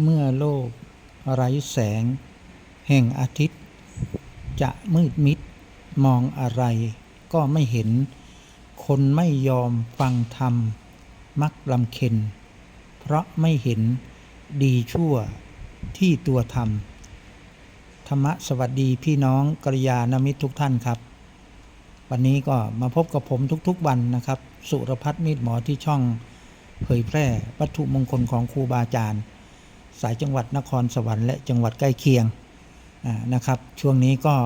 เมื่อโลกไร้แสง แห่งอาทิตย์ จะมืดมิดมองอะไรก็ไม่เห็น คนไม่ยอมฟังธรรม มักลำเค็น เพราะไม่เห็นดีชั่วที่ตัวทำธรรมะสวัสดีพี่น้องกัลยาณมิตรทุกท่านครับ วันนี้ก็มาพบกับผมทุกๆวันนะครับ สุรพัฒน์มีดหมอที่ช่อง เผยแพร่วัตถุมงคลของครูบาอาจารย์ สายจังหวัดนครสวรรค์และจังหวัดใกล้เคียงนะครับ ช่วงนี้ก็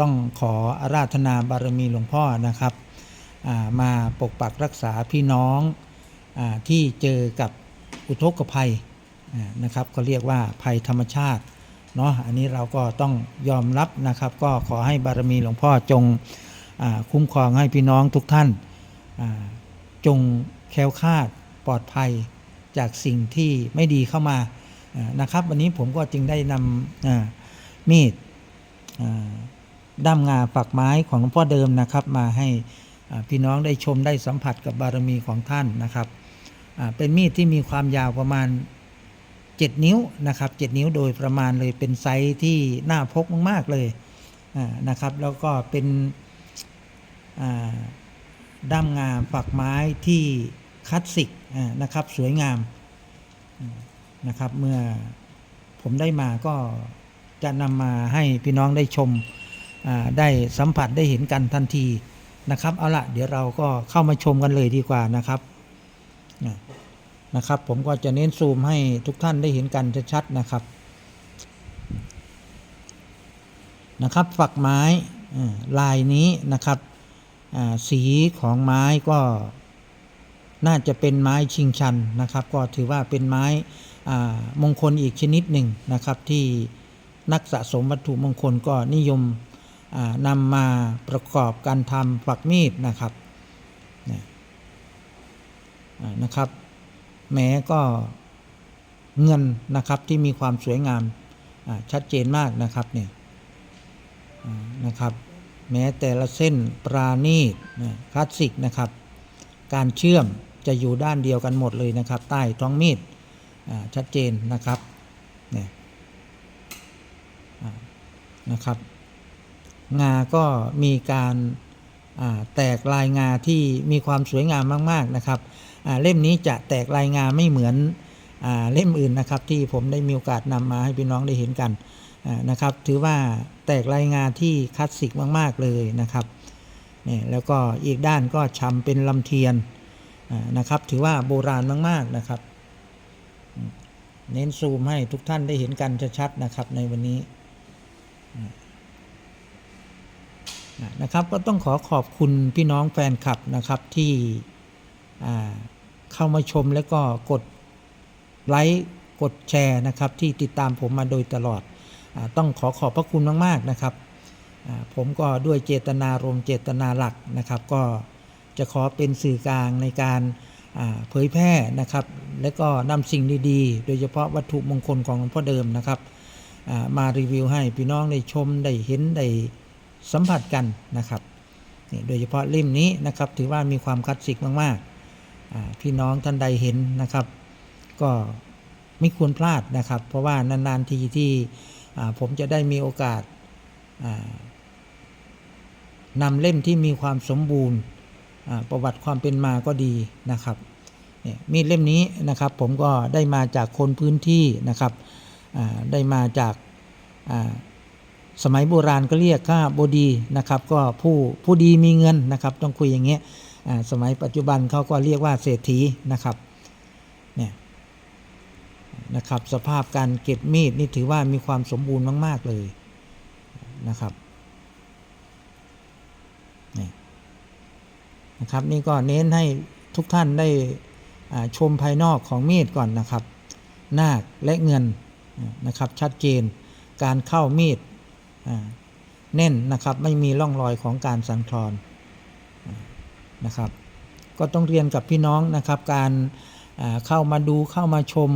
ต้องขออาราธนาบารมีหลวงพ่อนะครับมาปกปักรักษาพี่น้องอที่เจอกับอุทกภัยนะครับก็เรียกว่าภัยธรรมชาติเนาะอันนี้เราก็ต้องยอมรับนะครับ ก็ขอให้บารมีหลวงพ่อจงอคุ้มครองให้พี่น้องทุกท่านจงแคล้วคลาดปลอดภัย จากสิ่งที่ไม่ดีเข้ามานะครับ วันนี้ผมก็จึงได้นำมีดด้ามงาปักไม้ของหลวงพ่อเดิมนะครับ มาให้พี่น้องได้ชมได้สัมผัสกับบารมีของท่านนะครับเป็นมีดที่มีความยาวประมาณ 7 นิ้วนะครับ7นิ้วโดยประมาณเลยเป็นไซส์ที่น่าพกมากๆเลยนะครับ แล้วก็เป็นด้ามงาปักไม้ที่ คลาสสิกนะครับสวยงามนะครับเมื่อผมได้มาก็จะนำมาให้พี่น้องได้ชมได้สัมผัสได้เห็นกันทันทีนะครับเอาละเดี๋ยวเราก็เข้ามาชมกันเลยดีกว่านะครับนะครับ ผมก็จะเน้นซูมให้ทุกท่านได้เห็นกันชัดๆนะครับนะครับฝักไม้ลายนี้นะครับสีของไม้ก็ น่าจะเป็นไม้ชิงชันนะครับ ก็ถือว่าเป็นไม้มงคลอีกชนิดหนึ่งนะครับ ที่นักสะสมวัตถุมงคลก็นิยมนำมาประกอบการทำฝักมีดนะครับนะครับ แม้ก็เงินนะครับที่มีความสวยงามชัดเจนมากนะครับเนี่ยนะครับแม้แต่ละเส้นปราณีตคลาสสิกนะครับ การเชื่อม จะอยู่ด้านเดียวกันหมดเลยนะครับ ใต้ท้องมีดชัดเจนนะครับเนี่ยนะครับ งาก็มีการาแตกลายงาที่มีความสวยงามมาก ๆนะครับเล่มนี้จะแตกลายงาไม่เหมือนอเล่มอื่นนะครับ ที่ผมได้มีโอกาสนำมาให้พี่น้องได้เห็นกันนะครับ ถือว่าแตกรายงาที่คลาสสิกมาก ๆ เลยนะครับนี่แล้วก็อีกด้านก็ชำเป็นลำเทียนอ นะครับ ถือว่าโบราณมากๆนะครับ เน้นซูมให้ทุกท่านได้เห็นกันชัดๆนะครับในวันนี้นะครับก็ต้องขอขอบคุณพี่น้องแฟนคลับนะครับที่เข้ามาชมแล้วก็กดไลค์กดแชร์นะครับที่ติดตามผมมาโดยตลอดอต้องขอขอบพระคุณมาก ๆ นะครับผมก็ด้วยเจตนารมเจตนาหลักนะครับ ก็ จะขอเป็นสื่อกลางในการเผยแพร่นะครับ และก็นำสิ่งดีๆ โดยเฉพาะวัตถุมงคลของหลวงพ่อเดิมนะครับมารีวิวให้พี่น้องได้ชมได้เห็นได้สัมผัสกันนะครับนี่โดยเฉพาะเล่มนี้นะครับ ถือว่ามีความคลาสสิกมากๆพี่น้องท่านใดเห็นนะครับ ก็ไม่ควรพลาดนะครับ เพราะว่านานๆทีที่ผมจะได้มีโอกาสนำเล่มที่มีความสมบูรณ์ ประวัติความเป็นมาก็ดีนะครับมีดเล่มนี้นะครับผมก็ได้มาจากคนพื้นที่นะครับได้มาจากสมัยโบราณก็เรียกข้าบดีนะครับก็ผู้ผู้ดีมีเงินนะครับ ต้องคุยอย่างเงี้ยสมัยปัจจุบันเขาก็เรียกว่าเศรษฐีนะครับเนี่ยนะครับสภาพการเก็บมีดนี่ถือว่ามีความสมบูรณ์มาก ๆ เลยนะครับ นะครับนี่ก็เน้นให้ทุกท่านได้ชมภายนอกของมีดก่อนนะครับ นาคและเงินนะครับชัดเจนการเข้ามีดแน่นนะครับไม่มีร่องรอยของการสั่นคลอนนะครับ ก็ต้องเรียนกับพี่น้องนะครับ การเข้ามาดูเข้ามาชม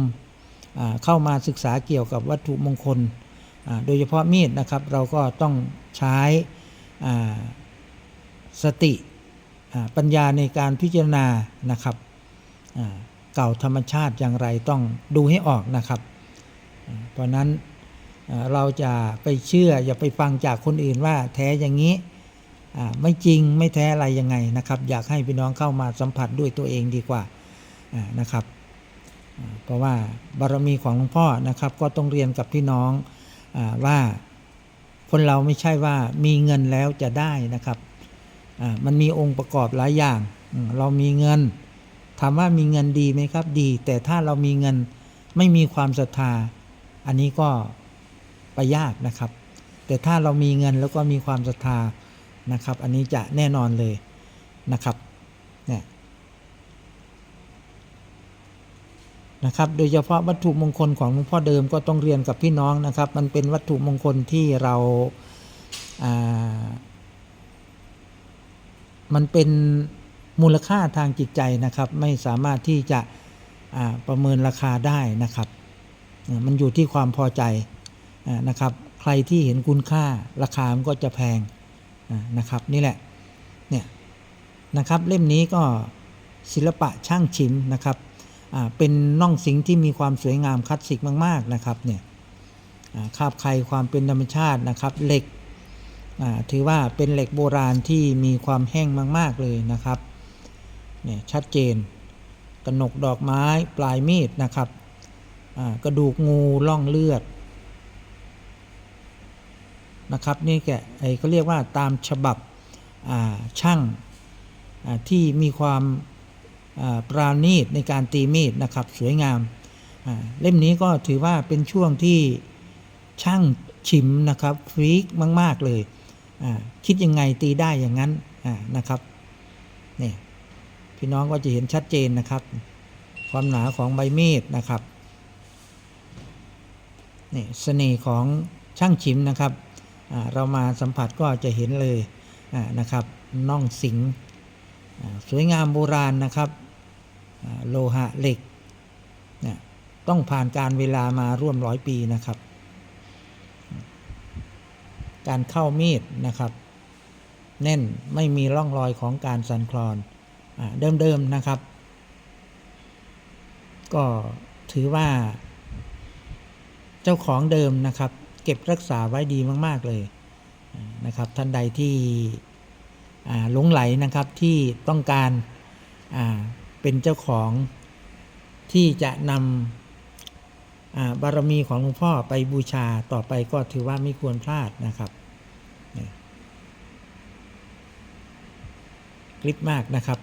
เข้ามาศึกษาเกี่ยวกับวัตถุมงคล โดยเฉพาะมีดนะครับ เราก็ต้องใช้สติ ปัญญาในการพิจารณานะครับเก่าธรรมชาติอย่างไรต้องดูให้ออกนะครับ เพราะนั้นเราจะไปเชื่ออย่าไปฟังจากคนอื่นว่าแท้อย่างนี้ไม่จริงไม่แท้อะไรยังไงนะครับ อยากให้พี่น้องเข้ามาสัมผัสด้วยตัวเองดีกว่านะครับ เพราะว่าบารมีของหลวงพ่อนะครับ ก็ต้องเรียนกับพี่น้องอว่าคนเราไม่ใช่ว่ามีเงินแล้วจะได้นะครับ มันมีองค์ประกอบหลายอย่าง เรามีเงิน ถามว่ามีเงินดีไหมครับดี แต่ถ้าเรามีเงินไม่มีความศรัทธา อันนี้ก็ไปยากนะครับ แต่ถ้าเรามีเงินแล้วก็มีความศรัทธานะครับ อันนี้จะแน่นอนเลยนะครับเนี่ยนะครับ โดยเฉพาะวัตถุมงคลของหลวงพ่อเดิมก็ต้องเรียนกับพี่น้องนะครับ มันเป็นวัตถุมงคลที่เราอ่า มันเป็นมูลค่าทางจิตใจนะครับ ไม่สามารถที่จะประเมินราคาได้นะครับ มันอยู่ที่ความพอใจนะครับ ใครที่เห็นคุณค่าราคามันก็จะแพงนะครับนี่แหละเนี่ยนะครับเล่มนี้ก็ศิลปะช่างชิมนะครับเป็นน่องสิงที่มีความสวยงามคลาสสิกมาก ๆนะครับเนี่ยคาบใครความเป็นธรรมชาตินะครับเหล็ก ถือว่าเป็นเหล็กโบราณที่มีความแห้งมาก ๆ เลยนะครับเนี่ยชัดเจนกระหนกดอกไม้ปลายมีดนะครับกระดูกงูล่องเลือดนะครับนี่แกไอ้ก็เรียกว่าตามฉบับช่างที่มีความปราณีตในการตีมีดนะครับสวยงามเล่มนี้ก็ถือว่าเป็นช่วงที่ช่างชิมนะครับฟรีกมาก ๆ เลย คิดยังไงตีได้อย่างนั้นนะครับนี่พี่น้องก็จะเห็นชัดเจนนะครับ ความหนาของใบมีดนะครับนี่เสน่ห์ของช่างชิมนะครับเรามาสัมผัสก็จะเห็นเลยนะครับน่องสิงสวยงามโบราณนะครับโลหะเหล็ก ต้องผ่านการเวลามาร่วมร้อยปีนะครับ การเข้ามีดนะครับ แน่นไม่มีร่องรอยของการสั่นคลอนอเดิมๆนะครับ ก็ถือว่า เจ้าของเดิมนะครับ เก็บรักษาไว้ดีมาก ๆ เลยนะครับ ท่านใดที่หลงไหลนะครับที่ต้องการเป็นเจ้าของที่จะนำ บารมีของหลวงพ่อไปบูชาต่อไปก็ถือว่าไม่ควรพลาดนะครับคลิปมากนะครับ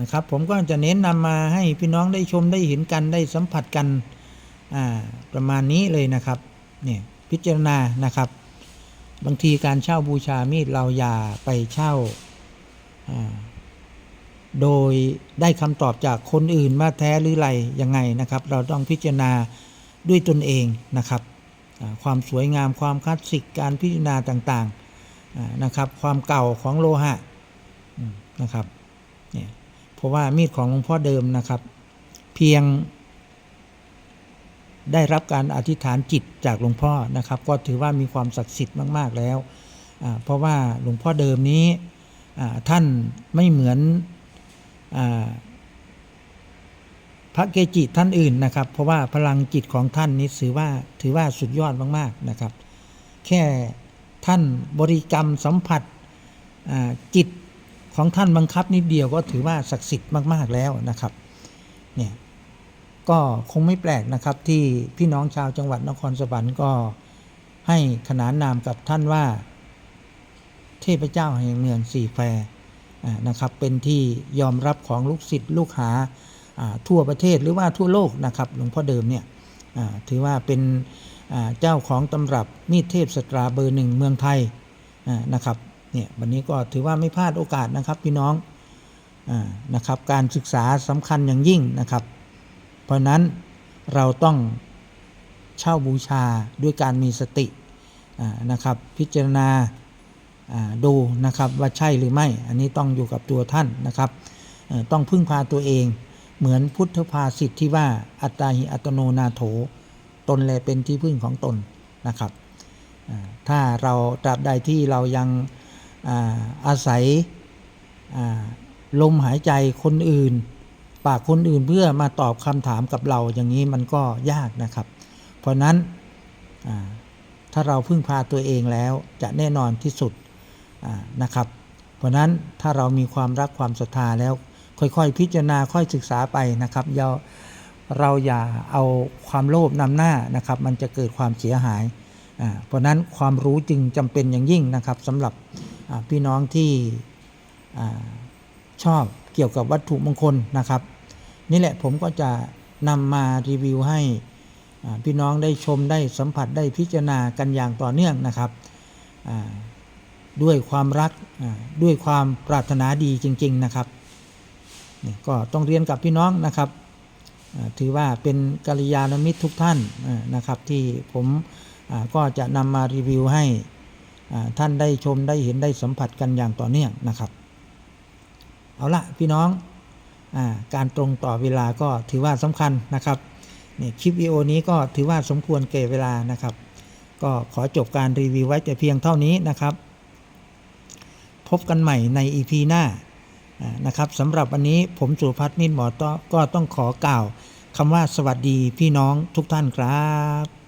นะครับ ผมก็จะเน้นนำมาให้พี่น้องได้ชมได้เห็นกันได้สัมผัสกันประมาณนี้เลยนะครับเนี่ยพิจารณานะครับ บางทีการเช่าบูชามีดเราอย่าไปเช่า โดยได้คำตอบจากคนอื่นว่าแท้หรือไรยังไงนะครับ เราต้องพิจารณาด้วยตนเองนะครับ ความสวยงามความคลาสสิกการพิจารณาต่างๆอ่านะครับ ความเก่าของโลหะนะครับเนี่ยเพราะว่ามีดของหลวงพ่อเดิมนะครับ เพียง ได้รับการอธิษฐานจิตจากหลวงพ่อนะครับ ก็ถือว่ามีความศักดิ์สิทธิ์มาก ๆแล้วเพราะว่าหลวงพ่อเดิมนี้ท่านไม่เหมือน พระเกจิท่านอื่นนะครับ เพราะว่าพลังจิตของท่านนี้ถือว่าถือว่าสุดยอดมากๆนะครับ แค่ท่านบริกรรมสัมผัสจิตของท่านบังคับนิดเดียวก็ถือว่าศักดิ์สิทธิ์มากๆแล้วนะครับเนี่ยก็คงไม่แปลกนะครับที่พี่น้องชาวจังหวัดนครสวรรค์ก็ให้ขนานนามกับท่านว่า เทพเจ้าแห่งเมืองสี่แคว นะครับเป็นที่ยอมรับของลูกศิษย์ลูกหาทั่วประเทศหรือว่าทั่วโลกนะครับหลวงพ่อเดิมเนี่ยถือว่าเป็นเจ้าของตำรับมีดเทพสตราเบอร์หนึ่งเมืองไทยนะครับเนี่ยวันนี้ก็ถือว่าไม่พลาดโอกาสนะครับพี่น้องอนะครับการศึกษาสำคัญอย่างยิ่งนะครับ เพราะนั้นเราต้องเช่าบูชาด้วยการมีสตินะครับพิจารณา ดูนะครับว่าใช่หรือไม่ อันนี้ต้องอยู่กับตัวท่านนะครับ ต้องพึ่งพาตัวเอง เหมือนพุทธภาษิตที่ว่าอัตตาหิอัตโนนาโถ ตนแลเป็นที่พึ่งของตนนะครับ ถ้าเราตราบใดที่เรายังอาศัยลมหายใจคนอื่น ปากคนอื่นเพื่อมาตอบคำถามกับเราอย่างนี้มันก็ยากนะครับ เพราะนั้นถ้าเราพึ่งพาตัวเองแล้วจะแน่นอนที่สุด นะครับ เพราะนั้นถ้าเรามีความรักความศรัทธาแล้วค่อยๆ พิจารณาค่อยศึกษาไปนะครับอย่าเราอย่าเอาความโลภนำหน้านะครับ มันจะเกิดความเสียหาย เพราะนั้นความรู้จึงจำเป็นอย่างยิ่งนะครับสำหรับพี่น้องที่ชอบเกี่ยวกับวัตถุมงคลนะครับ นี่แหละผมก็จะนำมารีวิวให้พี่น้องได้ชมได้สัมผัสได้พิจารณากันอย่างต่อเนื่องนะครับ ด้วยความรักด้วยความปรารถนาดีจริง ๆนะครับนี่ก็ต้องเรียนกับพี่น้องนะครับ ถือว่าเป็นกัลยาณมิตรทุกท่านนะครับ ที่ผมก็จะนำมารีวิวให้ท่านได้ชมได้เห็นได้สัมผัสกันอย่างต่อเนื่องนะครับ เอาละพี่น้องอการตรงต่อเวลาก็ถือว่าสำคัญนะครับนี่คลิปวิดีโอนี้ก็ถือว่าสมควรเก่เวลานะครับ ก็ขอจบการรีวิวไว้แต่เพียงเท่านี้นะครับ บกันใหม่ในอีพีหน้านะครับสำหรับวันนี้ผมสุพัฒน์มินหมอต้อก็ต้องขอกล่าวคำว่าสวัสดีพี่น้องทุกท่านครับ